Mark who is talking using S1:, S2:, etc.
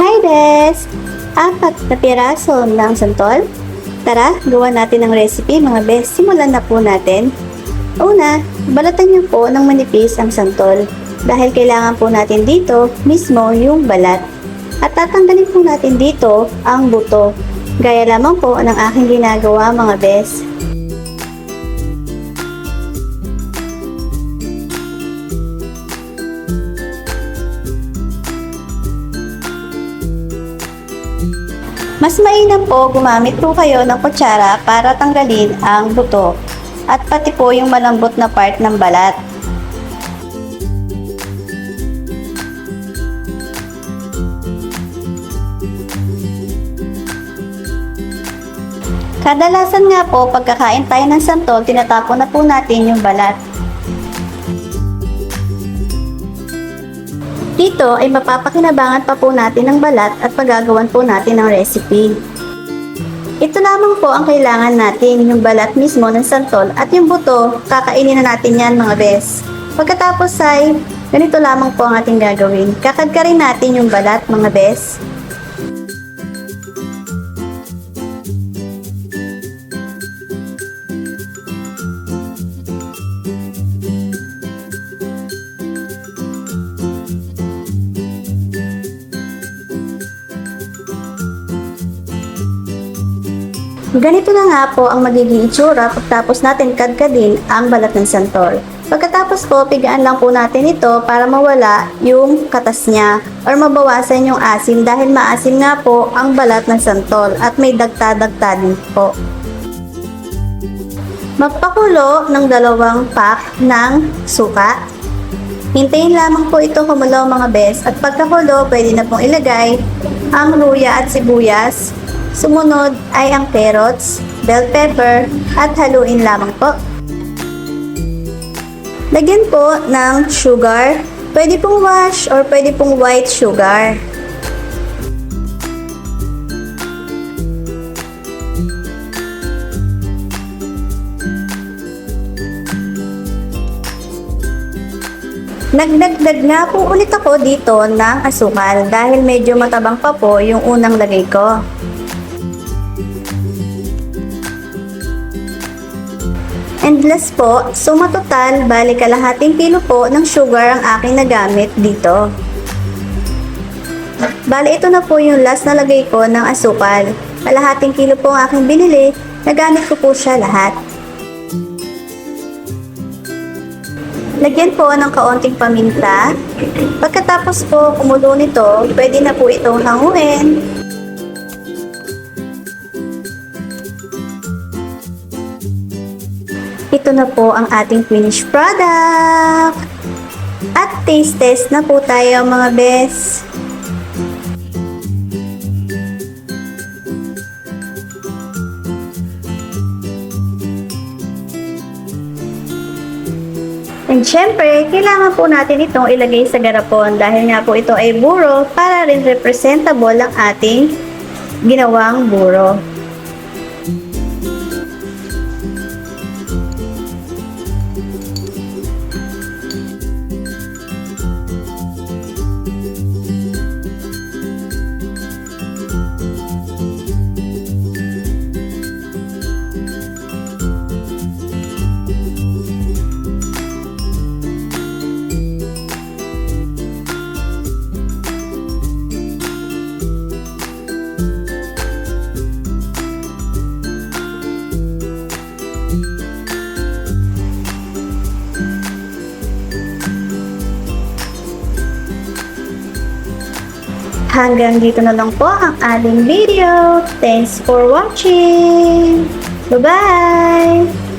S1: Hi, Des! Apat na piraso ng santol? Tara, gawa natin ang recipe mga bes. Simulan na po natin. Una, balatan niyo po ng manipis ang santol dahil kailangan po natin dito mismo yung balat. At tatanggalin po natin dito ang buto. Gaya lamang po ng aking ginagawa mga bes. Mas mainam po gumamit po kayo ng kutsara para tanggalin ang buto at pati po yung malambot na part ng balat. Kadalasan nga po pagkakain tayo ng santol, tinatapon na po natin yung balat. Dito ay mapapakinabangan pa po natin ng balat at pagagawan po natin ng recipe. Ito lamang po ang kailangan natin, yung balat mismo ng santol at yung buto, kakainin na natin yan mga bes. Pagkatapos ay, ganito lamang po ang ating gagawin. Kakadka rin natin yung balat mga bes. Ganito na nga po ang magiging itsura pagtapos natin kadkadin ang balat ng santol. Pagkatapos po, pigaan lang po natin ito para mawala yung katas niya or mabawasan yung asim dahil maasim nga po ang balat ng santol at may dagta-dagta din po. Magpakulo ng dalawang pack ng suka. Hintayin lamang po ito kumulo mga bes at pagkakulo pwede na pong ilagay ang luya at sibuyas Sumunod ay ang carrots, bell pepper, at haluin lamang po. Lagyan po ng sugar. Pwede pong wash or pwede pong white sugar. Nagdagdag nga po ulit ako dito ng asukal dahil medyo matabang pa po yung unang lagay ko. And last po, suma total, bali kalahating kilo po ng sugar ang aking nagamit dito. Bali ito na po yung last na lagay ko ng asukal. Kalahating kilo po ang aking binili, nagamit ko po siya lahat. Lagyan po ng kaunting paminta. Pagkatapos po kumulo nito, pwede na po itong hanguin. Ito na po ang ating finished product. At taste test na po tayo mga bes. And syempre, kailangan po natin itong ilagay sa garapon dahil nga po ito ay buro para rin representable ang ating ginawang buro. Hanggang dito na lang po ang ating video. Thanks for watching! Bye-bye!